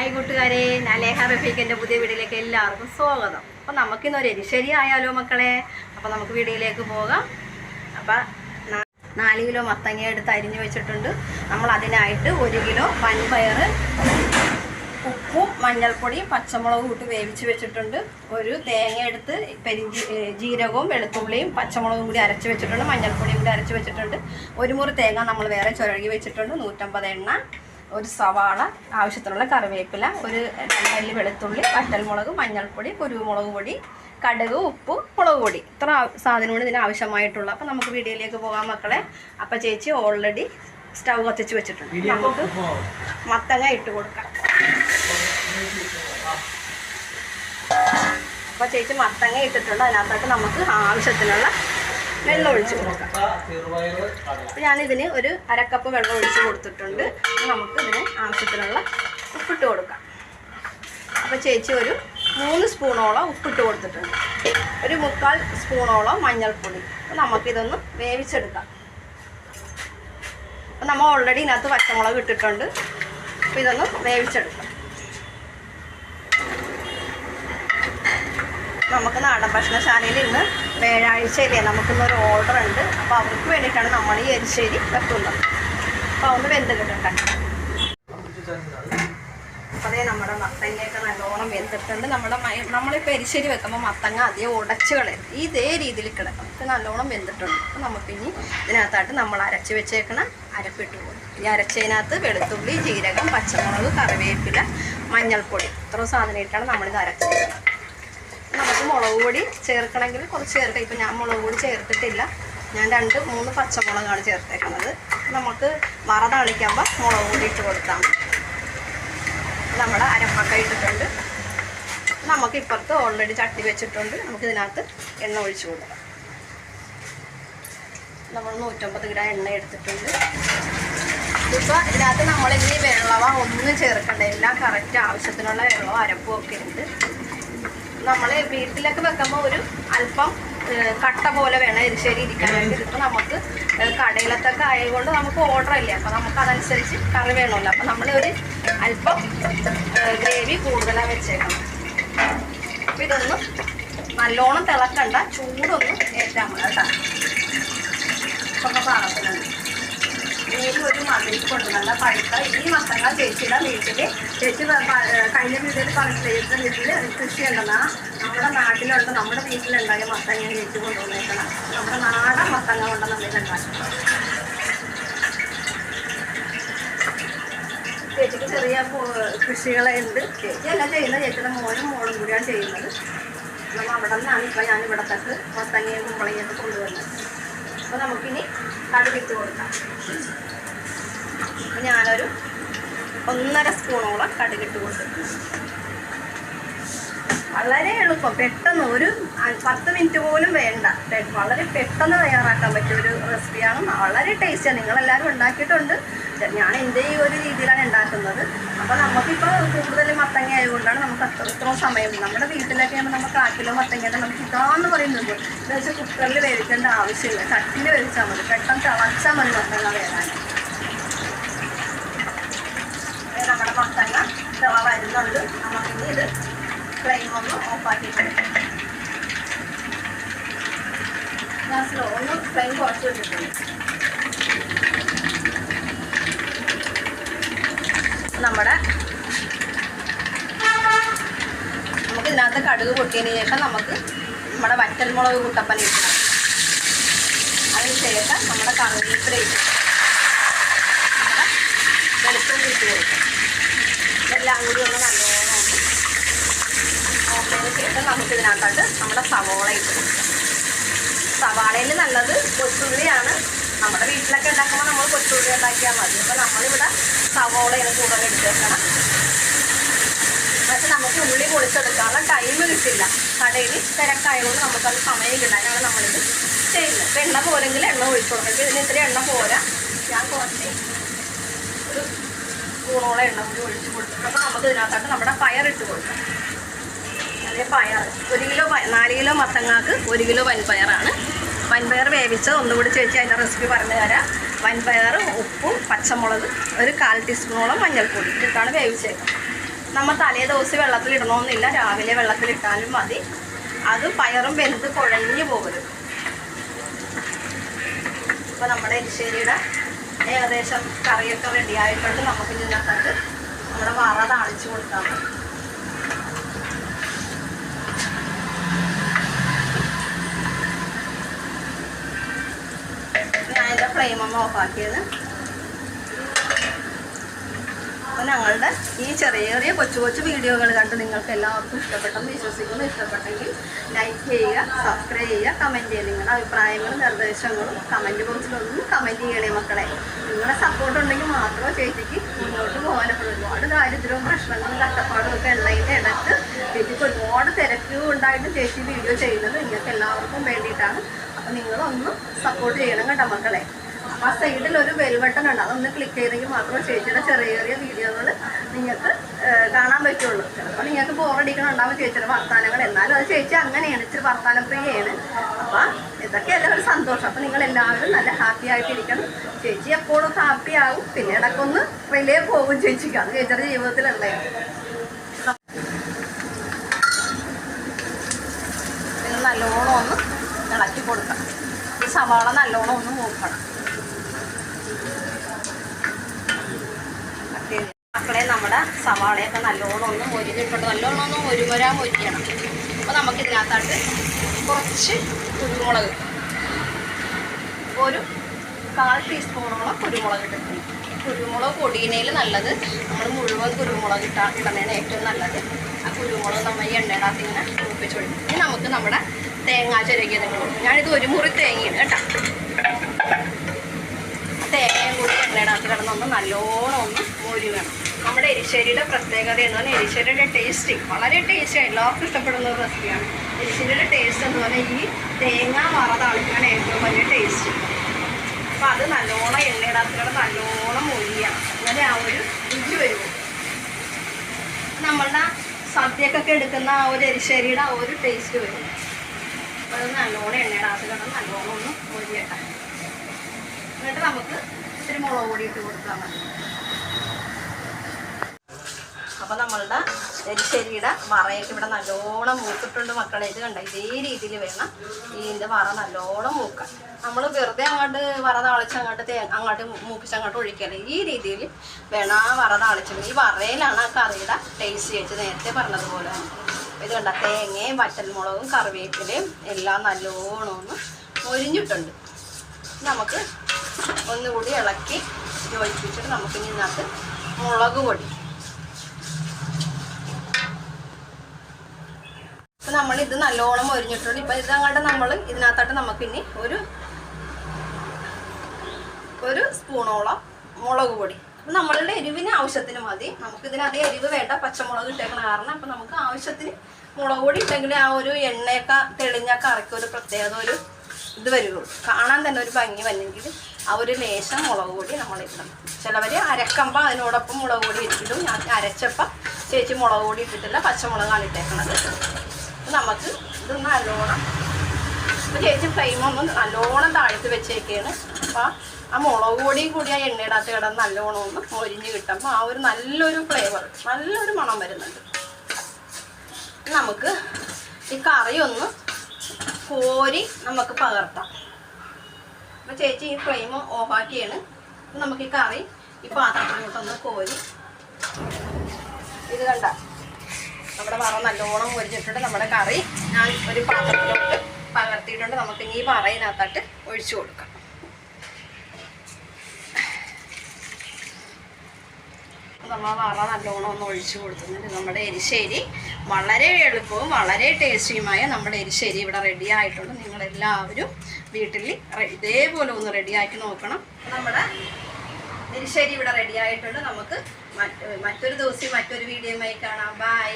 Hi കൂട്ടുകാരെ ഞാൻ ലേഹ റഫീഖിന്റെ പുതിയ വീഡിയോയിലേക്ക് എല്ലാവർക്കും സ്വാഗതം. അപ്പോൾ നമുക്കിന്നൊരു എരിശരി ആയാലോ മക്കളെ? അപ്പോൾ നമുക്ക് വീഡിയോയിലേക്ക് പോകാം. അപ്പം നാല് കിലോ മത്തങ്ങ എടുത്ത് അരിഞ്ഞു വെച്ചിട്ടുണ്ട്. നമ്മൾ അതിനായിട്ട് ഒരു കിലോ പൻപയർ ഉപ്പും മഞ്ഞൾപ്പൊടിയും പച്ചമുളകും ഇട്ട് വേവിച്ച് വെച്ചിട്ടുണ്ട്. ഒരു തേങ്ങ എടുത്ത് പെരിഞ്ചി ജീരകവും വെളുത്തുള്ളിയും പച്ചമുളകും കൂടി അരച്ച് വെച്ചിട്ടുണ്ട്. മഞ്ഞൾപ്പൊടിയും കൂടി അരച്ച് വെച്ചിട്ടുണ്ട്. ഒരു മുറി തേങ്ങ നമ്മൾ വേറെ ചുരകി വെച്ചിട്ടുണ്ട്. നൂറ്റമ്പത് എണ്ണ. ഒരു സവാള ആവശ്യത്തിനുള്ള കറിവേപ്പില ഒരു രണ്ടല്ലി വെളുത്തുള്ളി വറ്റൽമുളക് മഞ്ഞൾപ്പൊടി കുരുമുളക് പൊടി കടുക് ഉപ്പ് മുളക് പൊടി. ഇത്ര സാധനമാണ് ഇതിന് ആവശ്യമായിട്ടുള്ളത് അപ്പം നമുക്ക് വീഡിയോയിലേക്ക് പോകാം മക്കളെ. അപ്പം ചേച്ചി ഓൾറെഡി സ്റ്റൗ കത്തിച്ച് വെച്ചിട്ടുണ്ട്. നമുക്ക് മത്തങ്ങ ഇട്ട് കൊടുക്കാം. അപ്പോൾ ചേച്ചി മത്തങ്ങ ഇട്ടിട്ടുണ്ട്. അതിനകത്തോട്ട് നമുക്ക് ആവശ്യത്തിനുള്ള വെള്ളം ഒഴിച്ച് കൊടുക്കാം. അപ്പോൾ ഞാനിതിന് ഒരു അരക്കപ്പ് വെള്ളം ഒഴിച്ച് കൊടുത്തിട്ടുണ്ട്. നമുക്ക് ഇതിന് ആവശ്യത്തിനുള്ള ഉപ്പിട്ട് കൊടുക്കാം. അപ്പോൾ ചേച്ചി ഒരു മൂന്ന് സ്പൂണോളം ഉപ്പിട്ട് കൊടുത്തിട്ടുണ്ട്. ഒരു മുക്കാൽ സ്പൂണോളം മഞ്ഞൾപ്പൊടി. അപ്പോൾ നമുക്കിതൊന്ന് വേവിച്ചെടുക്കാം. അപ്പോൾ നമ്മൾ ഓൾറെഡി ഇതിനകത്ത് പച്ചമുളക് ഇട്ടിട്ടുണ്ട്. അപ്പോൾ ഇതൊന്ന് വേവിച്ചെടുക്കാം. നമുക്ക് നാടൻ ഭക്ഷണശാലയിൽ ഇന്ന് വ്യാഴാഴ്ചയില്ലേ? നമുക്കിന്നൊരു ഓർഡർ ഉണ്ട്. അപ്പോൾ അവർക്ക് വേണ്ടിയിട്ടാണ് നമ്മൾ ഈ എരിശ്ശേരി വെക്കുന്നത്. അപ്പോൾ ഒന്ന് കിട്ടട്ടെ അതേ നമ്മുടെ മത്തങ്ങയൊക്കെ നല്ലോണം വെന്തിട്ടുണ്ട്. നമ്മുടെ നമ്മളിപ്പോൾ എരിശ്ശേരി വെക്കുമ്പോൾ മത്തങ്ങ അതേ ഉടച്ച് കളയും. ഇതേ രീതിയിൽ കിടക്കും. ഇത് നല്ലോണം വെന്തിട്ടുണ്ട്. അപ്പോൾ നമുക്കിനി ഇതിനകത്തായിട്ട് നമ്മൾ അരച്ച് വെച്ചേക്കണ അരപ്പിട്ട് പോകും ഈ അരച്ചതിനകത്ത് വെളുത്തുള്ളി ജീരകം പച്ചമുളക് കറിവേപ്പില മഞ്ഞൾപ്പൊടി. ഇത്ര സാധനം ഇട്ടാണ് നമ്മളിത് അരച്ചത് നമുക്ക് മുളക് പൊടി ചേർക്കണമെങ്കിൽ കുറച്ച് ചേർക്കാം. ഇപ്പം ഞാൻ മുളക് പൊടി ചേർത്തിട്ടില്ല. ഞാൻ രണ്ട് മൂന്ന് പച്ചമുളകാണ് ചേർത്തേക്കുന്നത്. നമുക്ക് വറ തളിക്കുമ്പോൾ മുളക് പൊടി ഇട്ട് കൊടുത്താൽ നമ്മുടെ അരപ്പൊക്കെ ഇട്ടിട്ടുണ്ട്. നമുക്ക് ഇപ്പുറത്ത് ഓൾറെഡി ചട്ടി വെച്ചിട്ടുണ്ട്. നമുക്ക് ഇതിനകത്ത് എണ്ണ ഒഴിച്ചു കൊടുക്കാം. നമ്മൾ നൂറ്റമ്പത് ഗ്രാം എണ്ണ എടുത്തിട്ടുണ്ട്. ഇപ്പോൾ ഇതിനകത്ത് നമ്മളിനി വെള്ളവ ഒന്നും ചേർക്കണ്ട. എല്ലാം കറക്റ്റ് ആവശ്യത്തിനുള്ള വെള്ളവും അരപ്പും ഒക്കെ ഉണ്ട്. നമ്മൾ വീട്ടിലൊക്കെ വെക്കുമ്പോൾ ഒരു അല്പം കട്ട പോലെ വേണം എരിശ്ശേരി ഇരിക്കാനായിട്ട്. ഇതിപ്പോൾ നമുക്ക് കടയിലത്തൊക്കെ ആയതുകൊണ്ട് നമുക്ക് ഓർഡർ ഇല്ല? അപ്പോൾ നമുക്ക് അതനുസരിച്ച് കറി വേണമല്ലോ. അപ്പോൾ നമ്മൾ ഒരു അല്പം ഗ്രേവി കൂടുതലാണ് വെച്ചേക്കണം. അപ്പോൾ ഇതൊന്ന് നല്ലോണം തിളക്കണ്ട ചൂടൊന്ന് ഏറ്റാൽ മതി കേട്ടോ. ഇപ്പൊക്കെ പാകത്തിനുണ്ട് ഇനി കൊണ്ടുവന്ന പഴുത്ത ഈ മത്തങ്ങ ചേച്ചിയുടെ വീട്ടിൽ ചേച്ചി കഴിഞ്ഞ വീട്ടിൽ പറഞ്ഞില്ലേ ചേച്ചിയുടെ വീട്ടിൽ കൃഷി ഉണ്ടെന്നാ? നമ്മുടെ നാട്ടിലുണ്ട് നമ്മുടെ വീട്ടിലുണ്ടായ മത്തങ്ങ ചേച്ചി കൊണ്ടുവന്നേക്കണം. നമ്മുടെ നാടൻ മത്തങ്ങ കൊണ്ട് നമ്മൾ ഉണ്ടാക്കി ചേച്ചിക്ക് ചെറിയ കൃഷികളുണ്ട് ചേച്ചി അല്ല ചെയ്യുന്നത് ചേച്ചിയുടെ മോനും മോളും കൂടിയാണ് ചെയ്യുന്നത്. നമ്മൾ അവിടെ നിന്നാണ് ഇപ്പം ഞാൻ ഇവിടത്തേക്ക് മത്തങ്ങയും കുമ്പളങ്ങയൊക്കെ കൊണ്ടുവന്നത് അപ്പോൾ നമുക്കിനി കടുകിട്ട് കൊടുക്കാം. ഞാനൊരു ഒന്നര സ്പൂണോളം കടുകിട്ട് കൊടുക്കും വളരെ എളുപ്പം. പെട്ടെന്ന് ഒരു പത്ത് മിനിറ്റ് പോലും വേണ്ട. വളരെ പെട്ടെന്ന് തയ്യാറാക്കാൻ പറ്റിയ ഒരു റെസിപ്പിയാണ്. വളരെ ടേസ്റ്റിയാണ് നിങ്ങളെല്ലാവരും ഉണ്ടാക്കിയിട്ടുണ്ട്. ഞാൻ എന്റെ ഈ ഒരു രീതിയിലാണ് ഉണ്ടാക്കുന്നത്. അപ്പോൾ നമുക്കിപ്പോൾ കൂടുതൽ മത്തങ്ങ ആയതുകൊണ്ടാണ് നമുക്ക് അത്ര സമയം. നമ്മുടെ വീട്ടിലൊക്കെ ആകുമ്പോൾ നമുക്ക് ആക്കിലോ കിലോ മത്തങ്ങ നമുക്ക് ഇതാന്ന് പറയുന്നത് എന്ന് വെച്ചാൽ കുക്കറിൽ വേവിക്കേണ്ട ആവശ്യമില്ല. ചട്ടിയിൽ വേവിച്ചാൽ മതി. പെട്ടെന്ന് തിളച്ചാൽ മതി മത്തങ്ങ വേകാൻ മത്തങ്ങ തിള വരുന്നുണ്ട്. നമുക്കിനി ഇത് ഫ്ലെയിം ഒന്ന് ഞാൻ സ്ലോ ഒന്ന് ഫ്ലെയിം കുറച്ച് വെച്ചിട്ടുണ്ട്. നമ്മുടെ നമുക്ക് ഇതിനകത്ത് കടുക് പൊട്ടിയതിന് ശേഷം നമുക്ക് നമ്മുടെ വറ്റൽമുളക് കുട്ടപ്പന ഇട്ടണം അതിന് നമ്മുടെ കറിവേപ്പില ഇട്ടു വെളുത്തുള്ളി ഇട്ട് കൊടുക്കും. ഇതെല്ലാം കൂടി ഒന്ന് നല്ലോണം നോക്കിയതിന് ശേഷം നമുക്ക് ഇതിനകത്തോട്ട് നമ്മുടെ സവോള ഇട്ട് കൊടുക്കാം സവാളയിൽ നല്ലത് കൊച്ചുള്ളിയാണ് നമ്മുടെ വീട്ടിലൊക്കെ ഉണ്ടാക്കുമ്പോൾ നമ്മൾ കൊച്ചുള്ളി ഉണ്ടാക്കിയാൽ മതി. അപ്പോൾ നമ്മളിവിടെ സവോളയാണ് കൂടുതൽ എടുത്തേക്കണം. പക്ഷെ നമുക്ക് ഉള്ളി പൊളിച്ചെടുക്കാനുള്ള ടൈം കിട്ടില്ല. കടയിൽ തിരക്കായതുകൊണ്ട് നമുക്കത് സമയം കിട്ടാനാണ് നമ്മളിത് ചെയ്യുന്നത്. ഇപ്പം എണ്ണ പോരെങ്കിൽ എണ്ണ ഒഴിച്ചു കൊടുക്കും. ഇതിന് ഇത്ര എണ്ണ പോരാ. ഞാൻ കുറച്ച് സ്പൂണോളം എണ്ണ കൂടി ഒഴിച്ച് കൊടുക്കും അപ്പോൾ നമുക്ക് ഇതിനകത്തോട്ട് നമ്മുടെ ഇട്ട് കൊടുക്കാം. അതേ പയർ. ഒരു കിലോ പയർ നാല് കിലോ മത്തങ്ങാക്ക് ഒരു കിലോ വൻപയറാണ്. വൻപയർ വേവിച്ചത് ഒന്നുകൂടി ചേച്ചി അതിന്റെ റെസിപ്പി പറഞ്ഞു തരാം. വൻപയർ ഉപ്പും പച്ചമുളക് ഒരു കാൽ ടീസ്പൂണോളം മഞ്ഞൾപ്പൊടി ഇട്ടിട്ടാണ് വേവിച്ചേക്കുന്നത്. നമ്മൾ തലേ ദിവസം വെള്ളത്തിലിടണമെന്നില്ല രാവിലെ വെള്ളത്തിലിട്ടാലും മതി. അത് പയറും വെന്ത് കുഴഞ്ഞു പോകരുത്. അപ്പോൾ നമ്മുടെ എരിശ്ശേരിയുടെ ഏകദേശം കറിയൊക്കെ റെഡി ആയിട്ടുണ്ട്. നമുക്ക് ഇതിനകത്ത് നമ്മുടെ വറ താളിച്ചു മതി ഞാൻ എന്റെ ഫ്ലെയിം ഒന്ന് ഓഫാക്കിയത് അപ്പോൾ ഞങ്ങളുടെ ഈ ചെറിയ ചെറിയ കൊച്ചു കൊച്ചു വീഡിയോകൾ കണ്ട് നിങ്ങൾക്ക് എല്ലാവർക്കും ഇഷ്ടപ്പെട്ടെന്ന് വിശ്വസിക്കുന്നു. ഇഷ്ടപ്പെട്ടെങ്കിൽ ലൈക്ക് ചെയ്യുക സബ്സ്ക്രൈബ് ചെയ്യുക കമന്റ് ചെയ്യുക. നിങ്ങളുടെ അഭിപ്രായങ്ങളും നിർദ്ദേശങ്ങളും കമന്റ് ബോക്സിലൊന്നും കമന്റ് ചെയ്യണേ മക്കളെ. നിങ്ങളെ സപ്പോർട്ട് ഉണ്ടെങ്കിൽ മാത്രമേ ചേച്ചിക്ക് മുന്നോട്ട് പോകാനൊക്കെ ഒരുപാട് ദാരിദ്ര്യവും പ്രശ്നങ്ങളും കഷ്ടപ്പാടും ഒക്കെ ഉള്ളതിന്റെ ഇടയ്ക്ക് ചേച്ചിക്ക് ഒരുപാട് തിരക്കും ഉണ്ടായിട്ട് ചേച്ചി വീഡിയോ ചെയ്യുന്നത് നിങ്ങൾക്ക് എല്ലാവർക്കും വേണ്ടിയിട്ടാണ്. അപ്പം നിങ്ങളൊന്ന് സപ്പോർട്ട് ചെയ്യണം കേട്ടോ മക്കളെ. ആ സൈഡിൽ ഒരു ബെൽ ഉണ്ട്. അതൊന്ന് ക്ലിക്ക് ചെയ്തെങ്കിൽ മാത്രമേ ചേച്ചിയുടെ ചെറിയ ചെറിയ വീഡിയോകൾ നിങ്ങൾക്ക് കാണാൻ പറ്റുള്ളൂ. ചിലപ്പോൾ നിങ്ങൾക്ക് ബോറടിക്കണുണ്ടാവും ചേച്ചിയുടെ വർത്താനങ്ങൾ. എന്നാലും അത് ചേച്ചി അങ്ങനെയാണ്. ഇച്ചിരി വർത്താനം പ്രിയാണ് അപ്പം ഇതൊക്കെയല്ല ഒരു സന്തോഷം. അപ്പം നിങ്ങൾ എല്ലാവരും നല്ല ഹാപ്പി ആയിട്ടിരിക്കണം. ചേച്ചി എപ്പോഴും ഹാപ്പി ആവും പിന്നെ ഇടയ്ക്കൊന്ന് റിലേ പോകും ചേച്ചിക്ക്. അത് ചേച്ചിയുടെ ജീവിതത്തിലുള്ളത് ഇത് നല്ലോണം ഒന്ന് ഇളക്കി കൊടുക്കണം. ഈ സവാള നല്ലോണം ഒന്ന് മൂക്കണം മക്കളെ നമ്മുടെ സവാളയൊക്കെ നല്ലോണം ഒന്ന് മൊരിഞ്ഞിട്ടുണ്ട്. നല്ലോണം ഒന്ന് ഒരുമരാ മൊരിക്കണം അപ്പോൾ നമുക്ക് ഇതിനകത്തായിട്ട് കുറച്ച് കുരുമുളക് ഒരു കാൽ ടീസ്പൂണോളം കുരുമുളക് ഇട്ടിട്ടുണ്ട് കുരുമുളക് പൊടിയണേൽ നല്ലത് നമ്മൾ മുഴുവൻ കുരുമുളക് ഇട്ടാ ഇടുന്നതാണ് ഏറ്റവും നല്ലത്. ആ കുരുമുളക് നമ്മൾ ഈ എണ്ണയിനകത്ത് ഇങ്ങനെ ഒപ്പിച്ചു കൊടുക്കും ഇനി നമുക്ക് നമ്മുടെ തേങ്ങ ചിരകിയത് ഞാനിത് ഒരു മുറി തേങ്ങയാണ് കേട്ടോ. തേങ്ങയും കൂടി എണ്ണയിനകത്ത് കിടന്നൊന്ന് നല്ലോണം ഒന്ന് മൊരുകണം നമ്മുടെ എരിശ്ശേരിയുടെ പ്രത്യേകത എന്ന് പറഞ്ഞാൽ എരിശ്ശേരിയുടെ ടേസ്റ്റ് വളരെ ടേസ്റ്റ് എല്ലാവർക്കും ഇഷ്ടപ്പെടുന്ന ഒരു റെസിപ്പിയാണ് എരിശ്ശേരിയുടെ ടേസ്റ്റ് എന്ന് പറഞ്ഞാൽ ഈ തേങ്ങ വറതാളിക്കാണ് ഏറ്റവും വലിയ ടേസ്റ്റ് അപ്പം അത് നല്ലോണം എണ്ണയിടാത്ത കിടന്ന് നല്ലോണം മൊരിയണം അങ്ങനെ ആ ഒരു രുചി വരുമോ നമ്മളുടെ സദ്യക്കൊക്കെ എടുക്കുന്ന ആ ഒരു എരിശ്ശേരിയുടെ ആ ഒരു ടേസ്റ്റ് വരും അപ്പോൾ അത് നല്ലോണം എണ്ണയിടാത്ത കിടന്ന് നല്ലോണം ഒന്ന് മൊരിയട്ടെ എന്നിട്ട് നമുക്ക് ഇത്തിരി മുളക് പൊടി ഇട്ട് കൊടുത്താൽ മതി. അപ്പോൾ നമ്മളുടെ എരിശ്ശേരിയുടെ വറയൊക്കെ ഇവിടെ നല്ലോണം മൂക്കിട്ടുണ്ട് മക്കളെ. ഇത് കണ്ട? ഇതേ രീതിയിൽ വേണം ഇതിന്റെ വറ നല്ലോണം മൂക്കാൻ. നമ്മൾ വെറുതെ അങ്ങോട്ട് വറ താളിച്ച് അങ്ങോട്ട് അങ്ങോട്ട് മൂപ്പിച്ച് അങ്ങോട്ട് ഒഴിക്കൽ ഈ രീതിയിൽ വേണം ആ വറ താളിച്ചത് ഈ വറയിലാണ് ആ കറിയുടെ ടേസ്റ്റ് ചേച്ചി നേരത്തെ പറഞ്ഞതുപോലെ. ഇത് കണ്ട? തേങ്ങയും വറ്റൽമുളകും കറിവേപ്പിലയും എല്ലാം നല്ലോണം ഒന്ന് മൊരിഞ്ഞിട്ടുണ്ട്. നമുക്ക് ഒന്നുകൂടി ഇളക്കി യോജിപ്പിച്ചിട്ട് നമുക്ക് ഇനി ഇതിനകത്ത് മുളക് പൊടി. ഇപ്പം നമ്മൾ ഇത് നല്ലോണം ഒരിഞ്ഞിട്ടുണ്ട് ഇപ്പം ഇതങ്ങോട്ട് നമ്മൾ ഇതിനകത്തോട്ട് നമുക്ക് ഇനി ഒരു ഒരു സ്പൂണോളം മുളക് പൊടി. അപ്പം നമ്മളുടെ എരിവിന് ആവശ്യത്തിന് മതി. നമുക്ക് ഇതിനകത്ത് എരിവ് വേണ്ട പച്ചമുളക് ഇട്ടേക്കണ കാരണം അപ്പം നമുക്ക് ആവശ്യത്തിന് മുളക് പൊടി ഇട്ടെങ്കിൽ ആ ഒരു എണ്ണയൊക്കെ തെളിഞ്ഞൊക്കെ കറിക്ക് ഒരു പ്രത്യേകത ഒരു ഇത് വരുള്ളൂ. കാണാൻ തന്നെ ഒരു ഭംഗി വന്നെങ്കിൽ ആ ഒരു ലേശം മുളക് പൊടി നമ്മൾ ഇടണം. ചിലവർ അരക്കമ്പം അതിനോടൊപ്പം മുളക് പൊടി ഇട്ടിട്ടും ഞാൻ അരച്ചപ്പം ചേച്ചി മുളക് പൊടി ഇട്ടിട്ടില്ല പച്ചമുളകാണ് ഇട്ടേക്കണത്. നമുക്ക് ഇത് നല്ലോണം അപ്പോൾ ചേച്ചി ഫ്ലെയിം ഒന്ന് നല്ലോണം താഴ്ത്തി വെച്ചേക്കാണ്. അപ്പോൾ ആ മുളക് പൊടിയും കൂടി ആ എണ്ണയിടാത്ത കിടന്ന് നല്ലോണം ഒന്ന് മൊരിഞ്ഞ് കിട്ടുമ്പോൾ ആ ഒരു നല്ലൊരു ഫ്ലേവർ നല്ലൊരു മണം വരുന്നുണ്ട്. നമുക്ക് ഈ കറി ഒന്ന് കോരി നമുക്ക് പകർത്താം. അപ്പോൾ ചേച്ചി ഈ ഫ്ലെയിം ഓഫാക്കിയാണ് നമുക്ക് ഈ കറി ഈ പാത്രത്തിലോട്ടൊന്ന് കോരി. ഇത് കണ്ട. നമ്മുടെ വറ നല്ലോണം പൊരിച്ചിട്ടുണ്ട് നമ്മുടെ കറി ഞാൻ ഒരു പാത്രത്തിലോട്ട് പകർത്തിയിട്ടുണ്ട്. നമുക്ക് ഇനി ഈ വറയിനകത്തോട്ട് ഒഴിച്ചു കൊടുക്കാം. നമ്മൾ വറ നല്ലോണം ഒന്ന് ഒഴിച്ചു കൊടുത്തിട്ടുണ്ട് നമ്മുടെ എരിശ്ശേരി വളരെ എളുപ്പവും വളരെ ടേസ്റ്റിയുമായ നമ്മുടെ എരിശ്ശേരി ഇവിടെ റെഡി ആയിട്ടുണ്ട്. നിങ്ങളെല്ലാവരും വീട്ടിൽ ഇതേപോലെ ഒന്ന് റെഡിയാക്കി നോക്കണം. നമ്മുടെ എരിശ്ശേരി ഇവിടെ റെഡി ആയിട്ടുണ്ട്. നമുക്ക് മറ്റൊരു ദിവസം മറ്റൊരു വീഡിയോയുമായി കാണാം. ബൈ